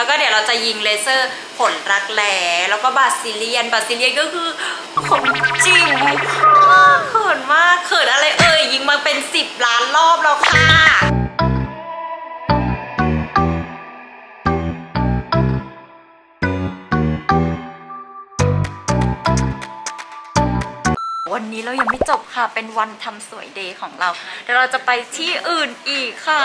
แล้วก็เดี๋ยวเราจะยิงเลเซอร์ผลรักแร้แล้วก็บาซิเลียนบาซิเลียนก็คือของจริงเขินมากเขินอะไรเอ่ยยิงมาเป็น 10 ล้านรอบแล้วค่ะวันนี้เรายังไม่จบค่ะ เป็นวันทำสวยเดย์ของเรา เดี๋ยวเราจะไปที่อื่นอีกค่ะ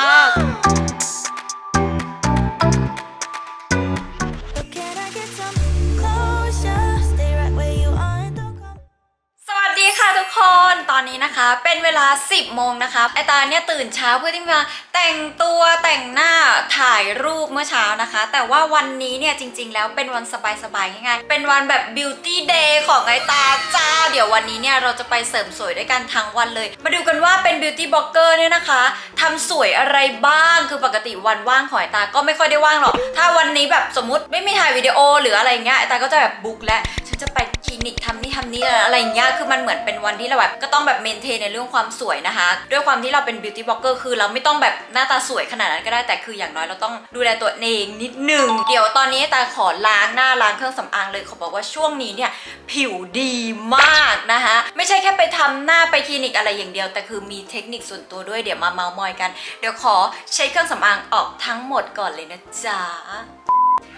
เป็นเวลา 10 โมงนะคะไอตาเนี่ยตื่นเช้าเพื่อที่มาแต่งตัวแต่งหน้าถ่ายรูปเมื่อเช้านะคะ แต่ว่าวันนี้เนี่ยจริง ๆ แล้วเป็นวันสบายๆง่ายๆเป็นวันแบบ beauty day ของไอตาจ้า เดี๋ยววันนี้เนี่ยเราจะไปเสริมสวยด้วยกันทั้งวันเลย มาดูกันว่าเป็น beauty blogger เนี่ยนะคะทำสวยอะไรบ้างคือปกติวันว่างของไอตาก็ไม่ค่อยได้ว่างหรอกถ้าวันนี้แบบสมมติไม่มีถ่ายวิดีโอหรืออะไรเงี้ยไอตาก็จะแบบบุ๊กและฉันจะไปคลินิกทำนี่ทำนี่อะไรเงี้ยคือมันเหมือนเป็นวันที่เราแบบก็ต้องแบบเมนเทนในเรื่องความสวยนะคะ ด้วยความที่เราเป็นบิวตี้บล็อกเกอร์คือเราไม่ต้องแบบหน้าตาสวยขนาดนั้นก็ได้แต่คืออย่างน้อยเราต้องดูแลตัวเองนิดหนึ่งเดี๋ยวตอนนี้ตาขอล้างหน้าล้างเครื่องสำอางเลยขอบอกว่าช่วงนี้เนี่ยผิวดีมากนะคะไม่ใช่แค่ไปทำหน้าไปคลินิกอะไรอย่างเดียว แต่คือมีเทคนิคส่วนตัวด้วยเดี๋ยวมาเมาส์มอยกัน เดี๋ยวขอเช็คเครื่องสำอางออกทั้งหมดก่อนเลยนะจ๊ะ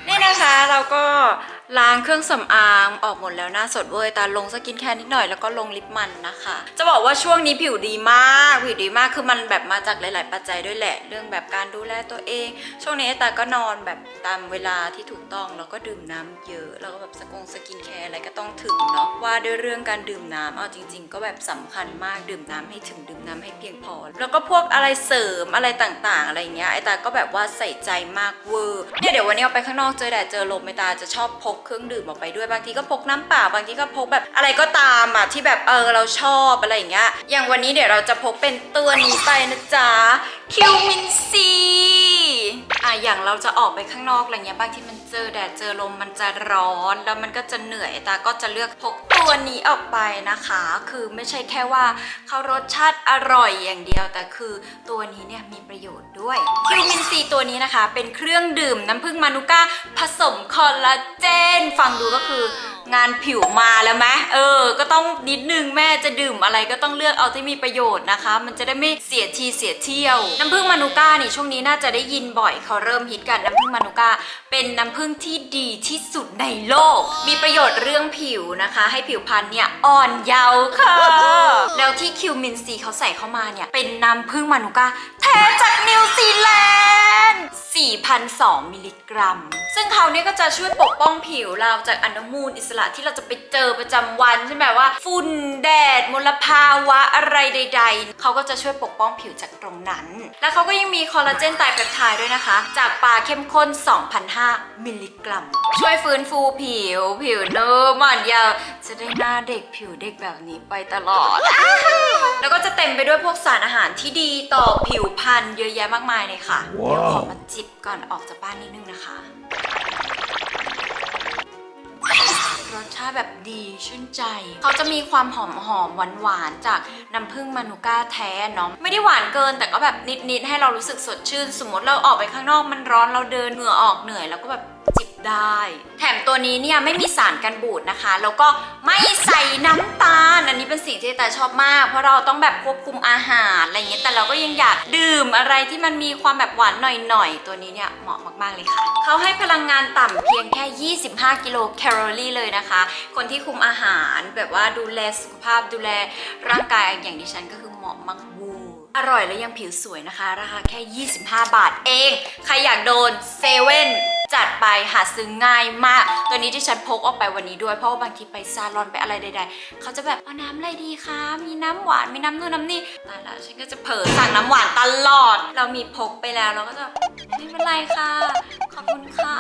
นี่นะคะเราก็ ล้างเครื่องสำอางออกหมดแล้วหน้าสดเว้ยตาลงสกินแคร์นิดหน่อยแล้วก็ลงลิปมันนะคะ จะบอกว่าช่วงนี้ผิวดีมากผิวดีมากคือมันแบบมาจากหลาย ๆ ปัจจัยด้วยแหละ เรื่องแบบการดูแลตัวเอง ช่วงนี้ตาก็นอนแบบตามเวลาที่ถูกต้องแล้วก็ดื่มน้ำเยอะ แล้วก็แบบสกงสกินแคร์อะไรก็ต้องถึงเนาะว่าด้วยเรื่องการดื่มน้ำเอาจริง ๆ ก็แบบสำคัญมากดื่มน้ำให้ถึงดื่มน้ำให้เพียงพอ แล้วก็พวกอะไรเสริมอะไรต่าง ๆ อะไรเงี้ยไอตาก็แบบว่าใส่ใจมากเวอร์เนี่ยเดี๋ยววันนี้เอาไปข้างนอกเจอแดดเจอลมไอตาจะชอบพกเครื่องดื่มออกไปด้วยบางทีก็พกน้ำเปล่าบางทีก็พกแบบอะไรก็ตามอะที่แบบเออเราชอบอะไรอย่างเงี้ยอย่างวันนี้เดี๋ยวเราจะพกเป็นตัวนี้ไปนะจ๊ะคิวมินซีอะอย่างเราจะออกไปข้างนอกอะไรเงี้ยบางทีมันเจอแดดเจอลมมันจะร้อน แล้วมันก็จะเหนื่อยตาก็จะเลือกพกตัวนี้ออกไปนะคะ คือไม่ใช่แค่ว่าเขารสชาติอร่อยอย่างเดียว แต่คือตัวนี้เนี่ยมีประโยชน์ด้วยคิวมินซีตัวนี้นะคะ เป็นเครื่องดื่มน้ำผึ้งมานูก้าผสมคอลลาเจน ฟังดูก็คืองานผิวมาแล้วไหมเออ ก็ต้องนิดนึงแม่จะดื่มอะไรก็ต้องเลือกเอาที่มีประโยชน์นะคะ มันจะได้ไม่เสียทีเสียเที่ยว น้ำผึ้งมานูก้านี่ช่วงนี้น่าจะได้ยินบ่อยเขาเริ่มฮิตกันน้ำผึ้งมานูก้าเป็นน้ำผึ้งที่ดีที่สุดในโลก มีประโยชน์เรื่องผิวนะคะ ให้ผิวพรรณเนี่ยอ่อนเยาว์ค่ะ แล้วที่คิวมินซีเขาใส่เข้ามาเนี่ยเป็นน้ำผึ้งมานูก้าแท้จากนิวซีแลนด์ 4,002 มิลลิกรัม ซึ่งเขาเนี่ยก็จะช่วยปกป้องผิวเราจากอนุมูลอิสระที่เราจะไปเจอประจำวันใช่ไหมว่าฝุ่นแดดมลภาวะอะไรใด ๆ เขาก็จะช่วยปกป้องผิวจากตรงนั้น แล้วเขาก็ยังมีคอลลาเจนไตรเปปไทด์ด้วยนะคะ จากปลาเข้มข้น2,005มิลลิกรัม ช่วยฟื้นฟูผิว ผิวเนื้อมันยาวจะได้หน้าเด็กผิวเด็กแบบนี้ไปตลอด แล้วก็จะเต็มไปด้วยพวกสารอาหารที่ดีต่อผิวพรรณเยอะแยะมากมายเลยค่ะ เดี๋ยวขอมาจิบก่อนออกจากบ้านนิดนึงนะคะ รสชาติแบบดีชื่นใจ เขาจะมีความหอมหอมหวานหวานๆจากน้ำผึ้งมานูก้าแท้เนาะไม่ได้หวานเกินแต่ก็แบบนิดๆให้เรารู้สึกสดชื่น สมมติเราออกไปข้างนอกมันร้อนเราเดินเหงื่อออกเหนื่อยแล้วก็แบบ จิบได้ แถมตัวนี้เนี่ยไม่มีสารกันบูดนะคะ แล้วก็ไม่ใส่น้ำตาล อันนี้เป็นสิ่งที่แต่ชอบมาก เพราะเราต้องแบบควบคุมอาหารอะไรอย่างเงี้ยแต่เราก็ยังอยากดื่มอะไรที่มันมีความแบบหวานหน่อยๆ ตัวนี้เนี่ยเหมาะมากๆเลยค่ะ เขาให้พลังงานต่ำเพียงแค่ 25 กิโลแคลอรี่เลยนะคะ คนที่คุมอาหารแบบว่าดูแลสุขภาพดูแลร่างกายอย่างดิฉันก็คือเหมาะมากวูอร่อยและยังผิวสวยนะคะ ราคาแค่ 25 บาทเอง ใครอยากโดนเซเว่น จัดไปหาซื้อง่ายมาก ตัวนี้ที่ฉันพกออกไปวันนี้ด้วยเพราะว่าบางทีไปซาลอนไปอะไรใด ๆ เขาจะแบบเอาน้ำอะไรดีคะ มีน้ำหวาน มีน้ำนู่นน้ำนี่ตายแล้วฉันก็จะเผลอสั่งน้ำหวานตลอด เรามีพกไปแล้วเราก็จะไม่เป็นไรค่ะ คุณค่ะ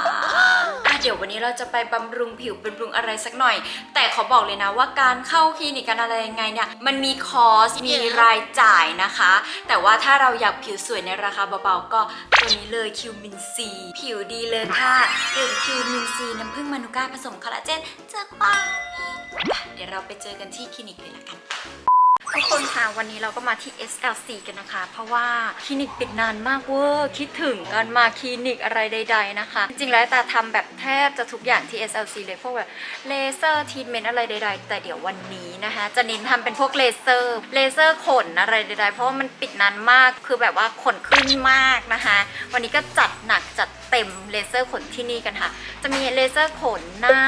อะเดี๋ยววันนี้เราจะไปบำรุงผิวบำรุงอะไรสักหน่อย แต่ขอบอกเลยนะว่าการเข้าคลินิกกันอะไรยังไงเนี่ยมันมีคอสมีรายจ่ายนะคะ แต่ว่าถ้าเราอยากผิวสวยในราคาเบาๆก็ตัวนี้เลยคิวมินซีผิวดีเลยค่ะดื่มคิวมินซีน้ำผึ้งมานูก้าผสมคอลลาเจนจากปังเดี๋ยวเราไปเจอกันที่คลินิกเลยละกัน ทุกคนค่ะวันนี้เราก็มาที่ SLC กันนะคะ เพราะว่าคลินิกปิดนานมากเวอร์คิดถึงการมาคลินิกอะไรใด ๆนะคะ จริงๆแล้วตาทำแบบแทบจะทุกอย่างที่ SLC เลยพวกแบบเลเซอร์ทีทเมนต์อะไรใด ๆ แต่เดี๋ยววันนี้นะคะ จะเน้นทำเป็นพวกเลเซอร์เลเซอร์ขนอะไรใด ๆ เพราะว่ามันปิดนานมากคือแบบว่าขนขึ้นมากนะคะ วันนี้ก็จัดหนักจัดเต็มเลเซอร์ขนที่นี่กันค่ะ จะมีเลเซอร์ขนหน้า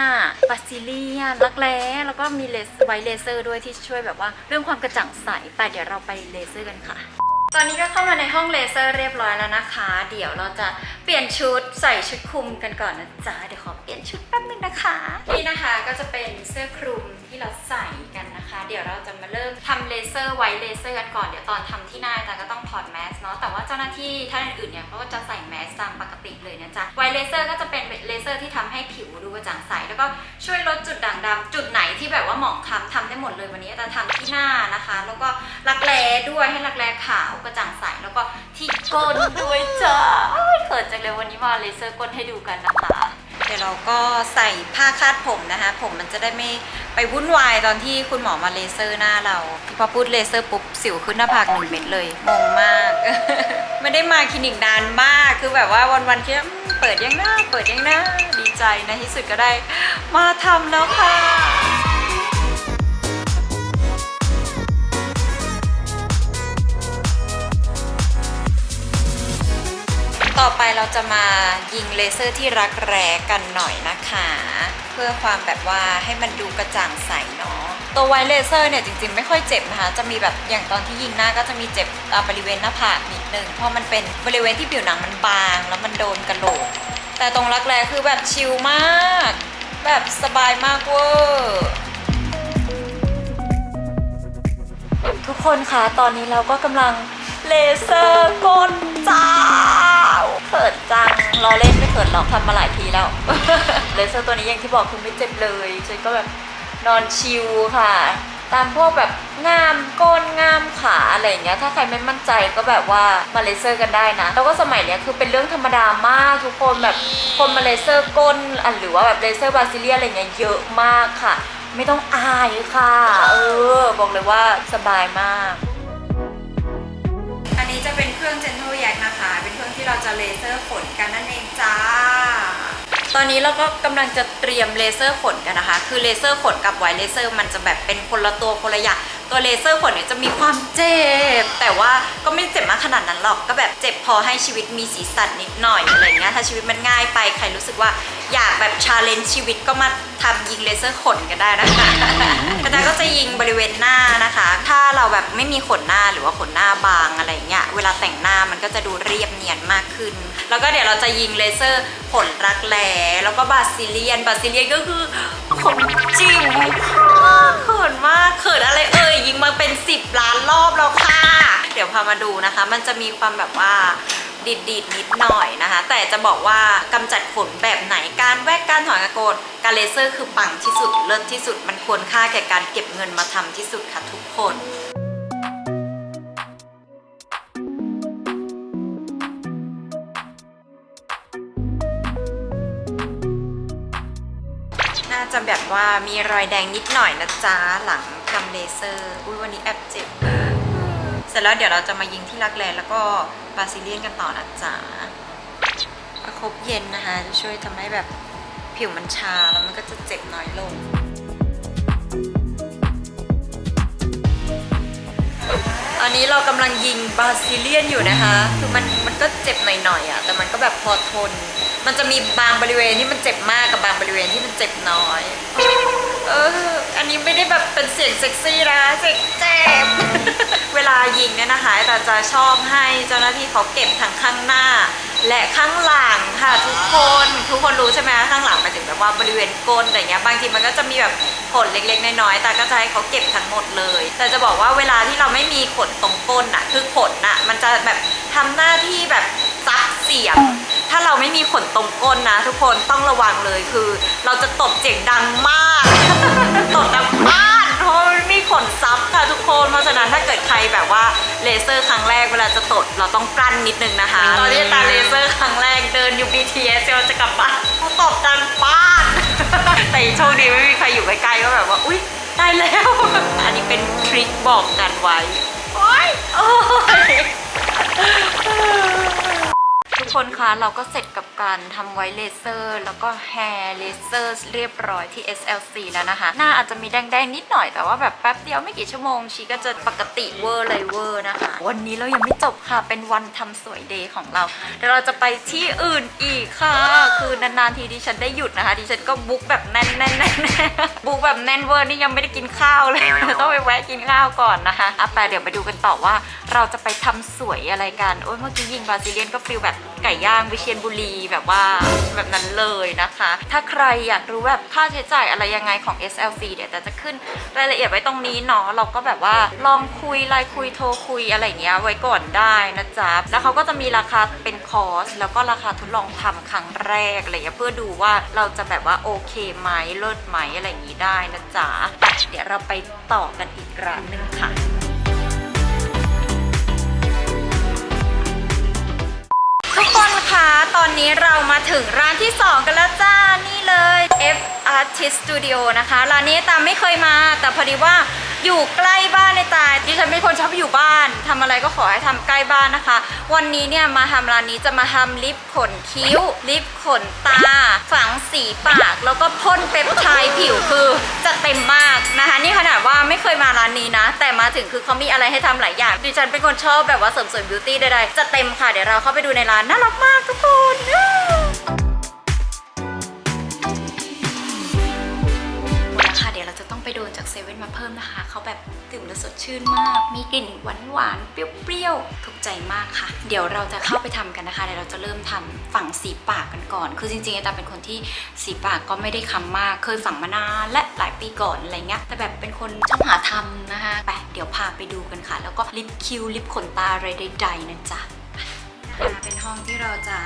บาซิเลียนรักแร้แล้วก็มีเลเซอร์ไวเลเซอร์ด้วยที่ช่วยแบบว่าเรื่องความกระจ่างใสแต่เดี๋ยวเราไปเลเซอร์กันค่ะ ตอนนี้ก็เข้ามาในห้องเลเซอร์เรียบร้อยแล้วนะคะ เดี๋ยวเราจะ ปลี่ยนชุดใส่ชุดคลุมกันก่อนนะจ๊ะเดี๋ยวขอเปลี่ยนชุดแป๊บนึงนะคะ นี่นะคะก็จะเป็นเสื้อคลุมที่เราใส่กันนะคะ เดี๋ยวเราจะมาเริ่มทำเลเซอร์ไว้เลเซอร์กันก่อนเดี๋ยวตอนทำที่หน้าแต่ก็ต้องถอดแมสเนาะแต่ว่าเจ้าหน้าที่ท่านอื่นเนี่ยเขาก็จะใส่แมสตามปกติเลยนะจ๊ะไวเลเซอร์ก็จะเป็นเลเซอร์ที่ทำให้ผิวดูกระจ่างใสแล้วก็ช่วยลดจุดด่างดำจุดไหนที่แบบว่าหมองคล้ำทำได้หมดเลยวันนี้จะทำที่หน้านะคะ แล้วก็รักแร้ด้วยให้รักแร้ขาวกระจ่างใสแล้วก็ที่ก้นด้วยจ้าเอ้ยเขินจังเลยวันนี้มาเลเซอร์ก้นให้ดูกันนะคะ เดี๋ยวเราก็ใส่ผ้าคาดผมนะคะ ผมมันจะได้ไม่ไปวุ่นวายตอนที่คุณหมอมาเลเซอร์หน้าเราพอพูดเลเซอร์ปุ๊บสิวขึ้นหน้าผากหนึ่งเม็ดเลยงงมาก ไม่ได้มาคลินิกนานมากคือแบบว่าวันๆคิดว่าอืมเปิดยังหน้า เปิดยังหน้าดีใจในะที่สุดก็ได้ มาทำแล้วค่ะ ต่อไปเราจะมายิงเลเซอร์ที่รักแร้กันหน่อยนะคะ เพื่อความแบบว่าให้มันดูกระจ่างใสเนาะตัวไวเลเซอร์เนี่ยจริงๆ ไม่ค่อยเจ็บนะคะ จะมีแบบอย่างตอนที่ยิงหน้าก็จะมีเจ็บบริเวณหน้าผากนิดนึงเพราะมันเป็นบริเวณที่ผิวหนังมันบาง แล้วมันโดนกระโหลก แต่ตรงรักแร้คือแบบชิลมาก แบบสบายมากเวอร์ทุกคนคะตอนนี้เราก็กำลัง เลเซอร์ก้นจ้าเขินจังรอเล่นไม่เขินหรอกทำมาหลายทีแล้ว เลเซอร์ตัวนี้อย่างที่บอกคือไม่เจ็บเลยฉันก็แบบนอนชิลค่ะ ตามพวกแบบงามก้นงามขาอะไรอย่างเงี้ย ถ้าใครไม่มั่นใจก็แบบว่ามาเลเซอร์กันได้นะ แล้วก็สมัยเนี้ยคือเป็นเรื่องธรรมดามากทุกคนแบบคนมาเลเซอร์ก้นอันหรือว่าแบบเลเซอร์บาซิเลียอะไรเงี้ยเยอะมากค่ะ ไม่ต้องอายค่ะ เออ บอกเลยว่าสบายมาก อันนี้จะเป็นเครื่อง Gentle Yak นะคะ เป็นเครื่องที่เราจะเลเซอร์ขนกันนั่นเองจ้า ตอนนี้เราก็กำลังจะเตรียมเลเซอร์ขนกันนะคะ คือเลเซอร์ขนกับไวเลเซอร์มันจะแบบเป็นคนละตัวคนละอย่าง ตัวเลเซอร์ขนเนี่ยจะมีความเจ็บ แต่ว่าก็ไม่ได้เจ็บมากขนาดนั้นหรอก ก็แบบเจ็บพอให้ชีวิตมีสีสันนิดหน่อยอะไรเงี้ย ถ้าชีวิตมันง่ายไปใครรู้สึกว่าอยากแบบชาเลนจ์ชีวิตก็มาทำยิงเลเซอร์ขนกันได้นะคะอาจารย์ก็จะยิงบริเวณหน้านะคะ ถ้าเราแบบไม่มีขนหน้าหรือว่าขนหน้าบางอะไรเงี้ย เวลาแต่งหน้ามันก็จะดูเรียบเนียนมากขึ้น แล้วก็เดี๋ยวเราจะยิงเลเซอร์ขนรักแร้แล้วก็บาซิเลียน บาซิเลียนก็คือขนจิ๋วค่ะเขินมากเขินอะไรเอ่ยยิงมาเป็น 10 ล้านรอบแล้วค่ะ เดี๋ยวพามาดูนะคะ มันจะมีความแบบว่าดีดดีดนิดหน่อยนะคะ แต่จะบอกว่ากำจัดขนแบบไหนการแวกการถอนกระโกนการเลเซอร์คือปังที่สุดเลิศที่สุดมันควรค่าแก่การเก็บเงินมาทำที่สุดค่ะทุกคนน่าจะแบบว่ามีรอยแดงนิดหน่อยนะจ๊ะหลัง เลเซอร์อุ้ยวันนี้แอบเจ็บเสร็จแล้วเดี๋ยวเราจะมายิงที่รักแร้แล้วก็บาซิเลียนกันต่อนะจ๊ะประคบเย็นนะคะ จะช่วยทำให้แบบผิวมันชาแล้วมันก็จะเจ็บน้อยลงตอนนี้เรากำลังยิงบาซิเลียนอยู่นะคะ คือมันมันก็เจ็บหน่อยๆอะ แต่มันก็แบบพอทน มันจะมีบางบริเวณที่มันเจ็บมากกับบางบริเวณที่มันเจ็บน้อย เออ อันนี้ไม่ได้แบบเป็นเสียงเซ็กซี่นะเจ็บเจ็บ เวลายิงเนี่ยนะคะแต่จะชอบให้เจ้าหน้าที่เขาเก็บทั้งข้างหน้า และข้างหลังค่ะทุกคนทุกคนรู้ใช่ไหมข้างหลังหมายถึงแบบว่าบริเวณก้นอะไรเงี้ยบางทีมันก็จะมีแบบขนเล็กๆน้อยๆแต่ก็จะให้เขาเก็บทั้งหมดเลย แต่จะบอกว่าเวลาที่เราไม่มีขนตรงก้นอะคือขนอะมันจะแบบทำหน้าที่แบบซับเสียง ถ้าเราไม่มีขนตรงก้นนะ ทุกคนต้องระวังเลยคือ เราจะตบเสียงดังมาก ตบดังมากเพราะมันมีขนซับค่ะทุกคน เพราะฉะนั้นถ้าเกิดใครแบบว่าเลเซอร์ครั้งแรกเวลาจะตดเราต้องกลั้นนิดนึงนะคะ ตอนที่ตาเลเซอร์ครั้งแรกเดินอยู่ BTS เราจะกลับบ้านเขาตบดังป้านแต่โชคดีไม่มีใครอยู่ใกล้ๆก็แบบว่าอุ๊ยตายแล้ว อันนี้เป็นทริคบอกกันไว้ โอ๊ยโอ๊ย ทุกคนคะเราก็เสร็จกับการทำไว้เลเซอร์ แล้วก็แฮร์เลเซอร์เรียบร้อยที่ SLC แล้วนะคะ หน้าอาจจะมีแดงๆนิดหน่อยแต่ว่าแบบแป๊บเดียวไม่กี่ชั่วโมงชีก็จะปกติเวอร์เลยเวอร์นะคะ วันนี้เรายังไม่จบค่ะเป็นวันทำสวยเดย์ของเราเดี๋ยวเราจะไปที่อื่นอีกค่ะ คือนานๆทีดิฉันได้หยุดนะคะดิฉันก็บุ๊กแบบแน่นๆแน่นบุ๊กแบบแน่นเวอร์นี่ยังไม่ได้กินข้าวเลยต้องไปแวะกินข้าวก่อนนะคะอะไปเดี๋ยวไปดูกันต่อว่า เราจะไปทำสวยอะไรกันโอ้ยเมื่อกี้ยิงบราซิเลียนก็ฟิลแบบไก่ย่างวิเชียรบุรีแบบว่าแบบนั้นเลยนะคะ ถ้าใครอยากรู้แบบค่าใช้จ่ายอะไรยังไงของ SLC เดี๋ยวแต่จะขึ้นรายละเอียดไว้ตรงนี้เนาะเราก็แบบว่าลองคุยไลน์คุยโทรคุยอะไรเงี้ยไว้ก่อนได้นะจ๊ะแล้วเขาก็จะมีราคาเป็นคอร์สแล้วก็ราคาทดลองทำครั้งแรกอะไรเงี้ยเพื่อดูว่าเราจะแบบว่าโอเคไหมเลิศไหมอะไรอย่างงี้ได้นะจ๊ะเดี๋ยวเราไปต่อกันอีกร้านหนึ่งค่ะ อนนี้เรามาถึงร้านที่ 2 กันแล้วจ้า นี่เลย F Artist Studio นะคะ ร้านนี้ตามไม่เคยมา แต่พอดีว่า อยู่ใกล้บ้านในตายดิฉันเป็นคนชอบอยู่บ้านทำอะไรก็ขอให้ทำใกล้บ้านนะคะ วันนี้เนี่ยมาทำร้านนี้จะมาทำลิปขนคิ้ว ลิปขนตา ฝังสีปาก แล้วก็พ่นเปปไทด์ผิวคือจะเต็มมากนะคะ นี่ขนาดว่าไม่เคยมาร้านนี้นะ แต่มาถึงคือเขามีอะไรให้ทำหลายอย่าง ดิฉันเป็นคนชอบแบบว่าเสริมสวยบิวตี้ใดๆจะเต็มค่ะ เดี๋ยวเราเข้าไปดูในร้านน่ารักมากทุกคน ชื่นมาก มีกลิ่นหวานหวานๆเปรี้ยวๆ ถูกใจมากค่ะ เดี๋ยวเราจะเข้าไปทำกันนะคะ เดี๋ยวเราจะเริ่มทำฝั่งสีปากกันก่อน คือจริงๆไอตาเป็นคนที่สีปากก็ไม่ได้คำมาก เคยฝังมานานและหลายปีก่อนอะไรเงี้ย แต่แบบเป็นคนชอบหาทำนะคะไปเดี๋ยวพาไปดูกันค่ะ แล้วก็ลิปคิ้วลิปขนตาอะไรใดๆนะจ๊ะเป็นห้องที่เราจะ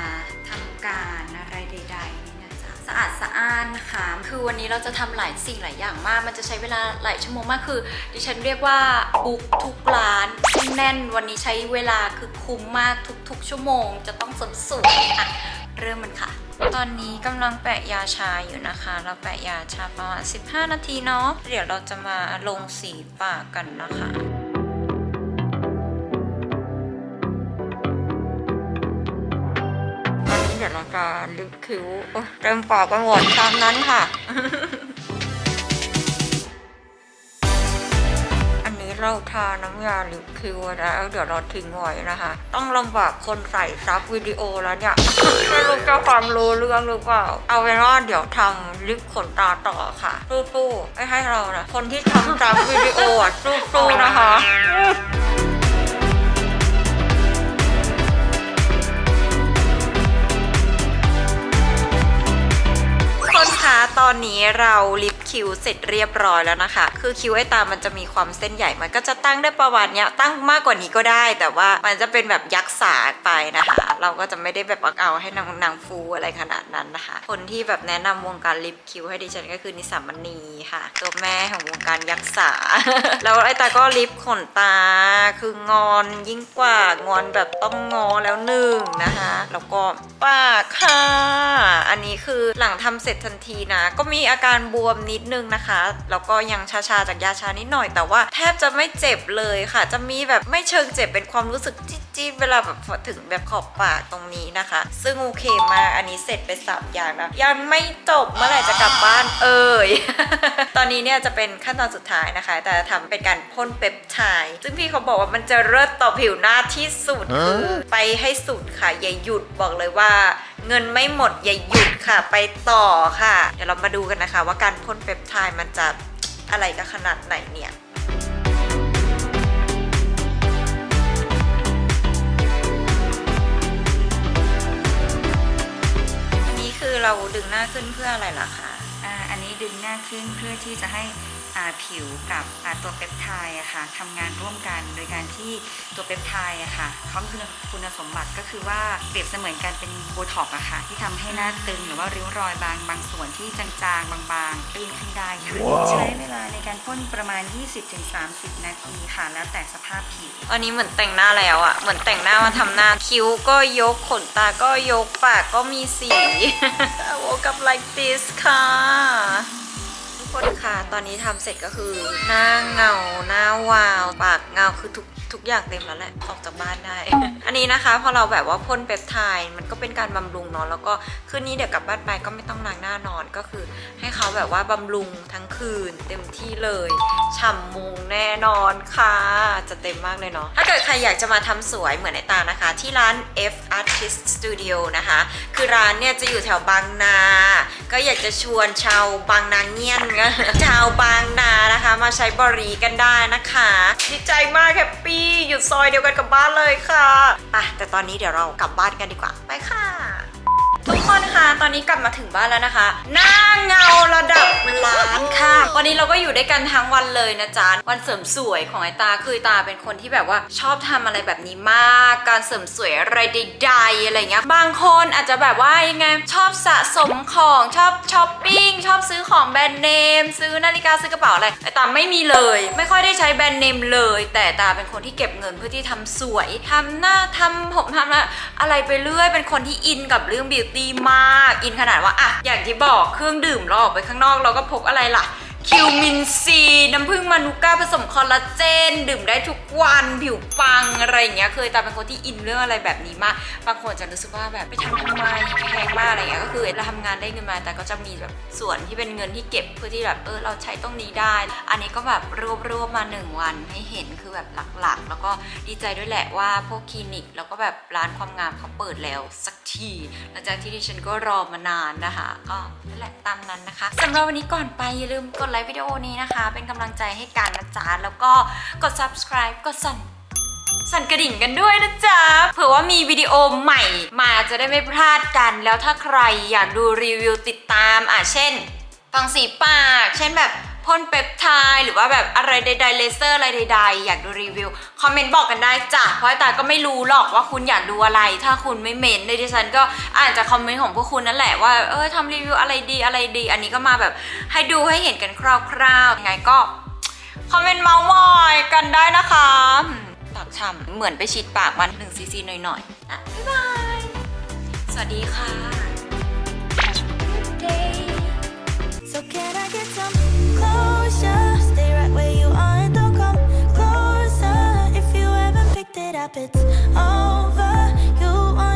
ทำการอะไรใดๆนะจ๊ะสะอาดสะอ้านนะคะ คือวันนี้เราจะทำหลายสิ่งหลายอย่างมาก มันจะใช้เวลาหลายชั่วโมงมากคือ ดิฉันเรียกว่าบุกทุกร้านแน่นวันนี้ใช้เวลาคือคุ้มมากทุกๆ ชั่วโมง จะต้องสดสวยอะเริ่มมันค่ะ ตอนนี้กำลังแปะยาชาอยู่นะคะ เราแปะยาชาประมาณ 15 นาทีเนาะเดี๋ยวเราจะมาลงสีปากกันนะคะ นี้เดี๋ยวเราลิปคิ้วเต็มปากกันหมดตามนั้นค่ะ อันนี้เราทาน้ำยาลิปคิวแล้วเดี๋ยวเราทิ้งไว้นะคะ ต้องลำบากคนใส่ซับวิดีโอแล้วเนี่ยไม่รู้จะความรู้เรื่องหรือเปล่า เอาเป็นว่าเดี๋ยวทำลิปขนตาต่อค่ะสู้ๆไม่ให้เรานะคนที่ทำซับวิดีโออะสู้ๆนะคะ ทุกคะ ตอนนี้เราลิปคิ้วเสร็จเรียบร้อยแล้วนะคะ คือคิ้วไอ้ตา มันจะมีความเส้นใหญ่ มันก็จะตั้งได้ประมาณเนี้ย ตั้งมากกว่านี้ก็ได้ แต่ว่ามันจะเป็นแบบยักษ์สาไปนะคะ เราก็จะไม่ได้แบบเอาให้นางนางฟูอะไรขนาดนั้นนะคะ คนที่แบบแนะนำวงการลิปคิ้วให้ดิฉันก็คือนิสามณีค่ะ ตัวแม่ของวงการยักษ์สา แล้วไอ้ตาก็ลิปขนตา คืองอนยิ่งกว่างอนแบบต้องงอแล้วหนึ่งนะคะ แล้วก็ปากค่ะ อันนี้คือหลังทำเสร็จทันทีนะ ก็มีอาการบวมนิดนึงนะคะ แล้วก็ยังชาๆจากยาชานิดหน่อย แต่ว่าแทบจะไม่เจ็บเลยค่ะ จะมีแบบไม่เชิงเจ็บเป็นความรู้สึกจี๊ดๆเวลาแบบถึงแบบขอบปากตรงนี้นะคะ ซึ่งโอเคมากอันนี้เสร็จไปสามอย่างแล้วยังไม่จบเมื่อไหร่จะกลับบ้านเอ่ย ตอนนี้เนี่ยจะเป็นขั้นตอนสุดท้ายนะคะ แต่จะทำเป็นการพ่นเปปไทด์ซึ่งพี่เขาบอกว่ามันจะเลิศต่อผิวหน้าที่สุดคือไปให้สุดค่ะอย่าหยุดบอกเลยว่า เงินไม่หมดอย่าหยุดค่ะ ไปต่อค่ะเดี๋ยวเรามาดูกันนะคะ ว่าการพ่นเปปไทด์มันจะอะไรกับขนาดไหนเนี่ยอันนี้คือเราดึงหน้าขึ้นเพื่ออะไรล่ะคะ อ่า อันนี้ดึงหน้าขึ้นเพื่อที่จะให้ ผิวกับอ่าตัวเปปไทด์อะค่ะทำงานร่วมกันโดยการที่ตัวเปปไทด์อะค่ะเขามีคุณคุณสมบัติก็คือว่าเปรียบเสมือนการเป็นโบท็อกซ์อะค่ะที่ทำให้หน้าตึงหรือว่าริ้วรอยบางบางส่วนที่จางๆ บางๆตื้นขึ้นได้ค่ะใช้เวลาในการพ่นประมาณ 20-30 นาทีค่ะ แล้วแต่สภาพผิวอันนี้เหมือนแต่งหน้าแล้วอะเหมือนแต่งหน้ามาทำหน้าคิ้วก็ยกขนตาก็ยกปากก็มีสี I woke up like this ค่ะทุก คนค่ะ ตอนนี้ทำเสร็จก็คือ หน้าเงา หน้าวาว ปากเงาคือทุก ทุกอย่างเต็มแล้วแหละออกจากบ้านได้ อันนี้นะคะพอเราแบบว่าพ่นเปปไทด์มันก็เป็นการบำรุงเนาะแล้วก็คืนนี้เดี๋ยวกลับบ้านไปก็ไม่ต้องล้างหน้านอนก็คือ ให้เขาแบบว่าบำรุงทั้งคืนเต็มที่เลยฉ่ำมุงแน่นอนค่ะจะเต็มมากเลยเนาะถ้าเกิดใครอยากจะมาทำสวยเหมือนไอตานะคะ ที่ร้าน F Artist Studio นะคะ คือร้านเนี่ยจะอยู่แถวบางนา ก็อยากจะชวนชาวบางนาเงียนชาวบางนา มาใช้บริกันได้นะคะ ดีใจมากแฮปปี้อยู่ซอยเดียวกันกับบ้านเลยค่ะไปแต่ตอนนี้เดี๋ยวเรากลับบ้านกันดีกว่าไปค่ะ คนคะตอนนี้กลับมาถึงบ้านแล้วนะคะ หน้าเงาระดับล้านค่ะ วันนี้เราก็อยู่ด้วยกันทั้งวันเลยนะจ๊ะวันเสริมสวยของไอตาคือตาเป็นคนที่แบบว่าชอบทำอะไรแบบนี้มาก การเสริมสวยอะไรใดๆอะไรเงี้ยบางคนอาจจะแบบว่ายังไงชอบสะสมของชอบช้อปปิ้งชอบซื้อของแบรนด์เนม ซื้อนาฬิกาซื้อกระเป๋าอะไรไอตาไม่มีเลย ไม่ค่อยได้ใช้แบรนด์เนมเลย แต่ตาเป็นคนที่เก็บเงินเพื่อที่ทำสวยทำหน้าทำผมทำอะไรไปเรื่อยเป็นคนที่อินกับเรื่องบิวตี้มาก อินขนาดว่าอะอย่างที่บอกเครื่องดื่มเราออกไปข้างนอกเราก็พกอะไรล่ะ คิวมินซีน้ำผึ้งมานูก้าผสมคอลลาเจน ดื่มได้ทุกวันผิวปังอะไรอย่างเงี้ยเคยตาเป็นคนที่อินเรื่องอะไรแบบนี้มาก บางคนจะรู้สึกว่าแบบไปทำทำไมแพงมากอะไรเงี้ยก็คือเราทำงานได้เงินมา แต่ก็จะมีแบบส่วนที่เป็นเงินที่เก็บเพื่อที่แบบเออเราใช้ตรงนี้ได้ อันนี้ก็แบบรวบรวบมาหนึ่งวันให้เห็นคือแบบหลักๆ แล้วก็ดีใจด้วยแหละว่าพวกคลินิกแล้วก็แบบร้านความงามเขาเปิดแล้วสักทีหลังจากที่ดิฉันก็รอมานานนะคะ ก็นั่นแหละตามนั้นนะคะสำหรับวันนี้ก่อนไปอย่าลืมกดไลค์วิดีโอนี้นะคะ เป็นกำลังใจให้กันนะจ๊ะแล้วก็กด subscribe กดสั่นสั่นกระดิ่งกันด้วยนะจ๊ะ เผื่อว่ามีวิดีโอใหม่มาจะได้ไม่พลาดกัน แล้วถ้าใครอยากดูรีวิวติดตามอะเช่น ฟังสีปาก เช่นแบบ พ่นเปปไทด์หรือว่าแบบอะไรใดๆเลเซอร์อะไรใดๆ อยากดูรีวิว คอมเมนต์บอกกันได้จ้ะเพราะตาก็ไม่รู้หรอกว่าคุณอยากดูอะไร ถ้าคุณไม่เมนในดิฉันก็อ่านจากคอมเมนต์ของพวกคุณนั่นแหละว่า เออทำรีวิวอะไรดีอะไรดี อันนี้ก็มาแบบให้ดูให้เห็นกันคร่าวๆยังไงก็คอมเมนต์เมาส์มอยกันได้นะคะปากฉ่ำเหมือนไปฉีดปากมัน1ซีซีหน่อยๆอะบ๊ายบาย สวัสดีค่ะ So can I get some it's over. You